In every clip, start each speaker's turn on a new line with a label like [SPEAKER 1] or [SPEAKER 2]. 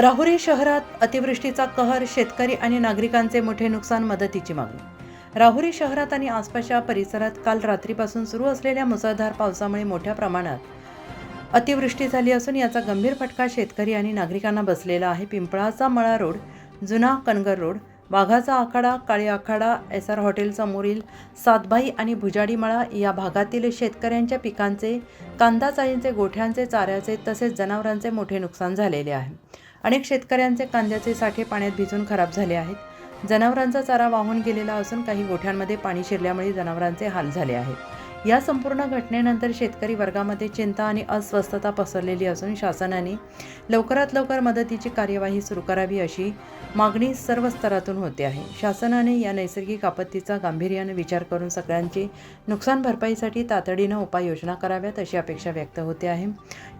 [SPEAKER 1] राहुरी शहरात अतिवृष्टीचा कहर शेतकरी आणि नागरिकांचे मोठे नुकसान मदतीची मागणी. राहुरी शहरात आणि आसपासच्या परिसरात काल रात्रीपासून सुरू असलेल्या मुसळधार पावसामुळे मोठ्या प्रमाणात अतिवृष्टी झाली असून याचा गंभीर फटका शेतकरी आणि नागरिकांना बसलेला आहे. पिंपळाचा मळा रोड जुना कणगर रोड वाघाचा आखाडा काळी आखाडा एस आर हॉटेलसमोरील सातभाई आणि भुजाडी मळा या भागातील शेतकऱ्यांच्या पिकांचे कांदा चाळींचे गोठ्यांचे चाऱ्याचे तसेच जनावरांचे मोठे नुकसान झालेले आहे. अनेक शेतकऱ्यांचे कांद्याचे साठे पाण्यात भिजून खराब झाले आहेत. जनावरांचा चारा वाहून गेलेला असून काही गोठ्यांमध्ये पाणी शिरल्यामुळे जनावरांचे हाल झाले आहेत. या संपूर्ण घटनेनंतर शेतकरी वर्गामध्ये चिंता आणि अस्वस्थता पसरलेली असून शासनाने लवकरात लवकर मदतीची कार्यवाही सुरू करावी अशी मागणी सर्व स्तरातून होते आहे. शासनाने या नैसर्गिक आपत्तीचा गांभीर्याने विचार करून सगळ्यांची नुकसान भरपाईसाठी तातडीनं उपाययोजना कराव्यात अशी अपेक्षा व्यक्त होते आहे.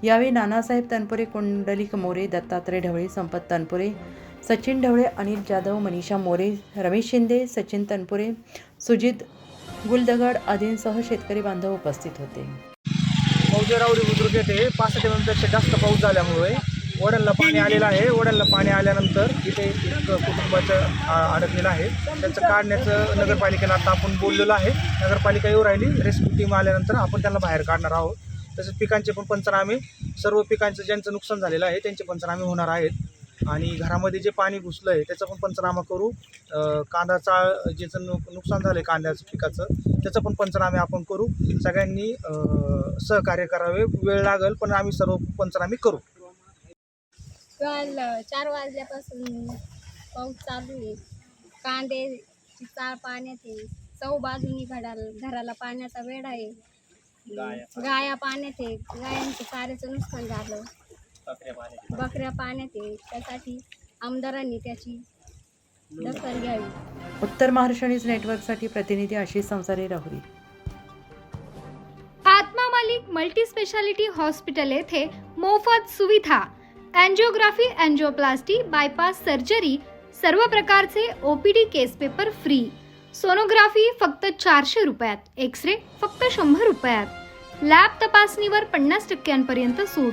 [SPEAKER 1] यावेळी नानासाहेब तनपुरे कुंडलिक मोरे दत्तात्रय ढवळे संपत तनपुरे सचिन ढवळे अनिल जाधव मनीषा मोरे रमेश शिंदे सचिन तनपुरे सुजित गुलदगड आदींसह शेतकरी बांधव उपस्थित होते.
[SPEAKER 2] मौजेरावरी बुद्रुक येथे पाच पेक्षा जास्त पाऊस झाल्यामुळे ओढ्यांना पाणी आलेलं आहे. ओढ्यांना पाणी आल्यानंतर इथे एक कुटुंबाचं अडकलेलं आहे. त्यांचं काढण्याचं नगरपालिकेला आता आपण बोललेलो आहे. नगरपालिका येऊ राहिली. रेस्क्यू टीम आल्यानंतर आपण त्यांना बाहेर काढणार आहोत. तसेच पिकांचे पण पंचनामे सर्व पिकांचं ज्यांचं नुकसान झालेलं आहे त्यांचे पंचनामे होणार आहेत. आणि घरामध्ये जे पाणी घुसलं आहे त्याचा पण पंचनामा करू. अ, कांदा चाळ ज्याचं नुक नुकसान झालं आहे कांद्याचं पिकाचं त्याचं पण पंचनामे आपण करू. सगळ्यांनी सहकार्य करावे. वेळ लागेल पण आम्ही सर्व पंचनामे करू.
[SPEAKER 3] काल चार वाजल्यापासून पाऊस चालू आहे. कांदे चाळ पाण्यात आहे. चौ बाजूनी घडाला घराला पाण्याचा वेळ आहे. गाया. पाण्यात आहे. गायांचं चाऱ्याचं नुकसान झालं. बकऱ्या पाण्यात आहे. त्यासाठी आमदारांनी त्याची दखल घ्यावी.
[SPEAKER 1] उत्तर महाराष्ट्र न्यूज नेटवर्कसाठी प्रतिनिधी आशिष संसारे राहुरी.
[SPEAKER 4] आत्मा मालिक मल्टी स्पेशालिटी हॉस्पिटल येथे मोफत सुविधा. अँजिओग्राफी अँजिओप्लास्टी बायपास सर्जरी सर्व प्रकारचे OPD case paper free sonography फक्त चारशे रुपयात. एक्स रे फक्त शंभर रुपयात. लॅब तपासणीवर पन्नास टक्क्यांपर्यंत सूट.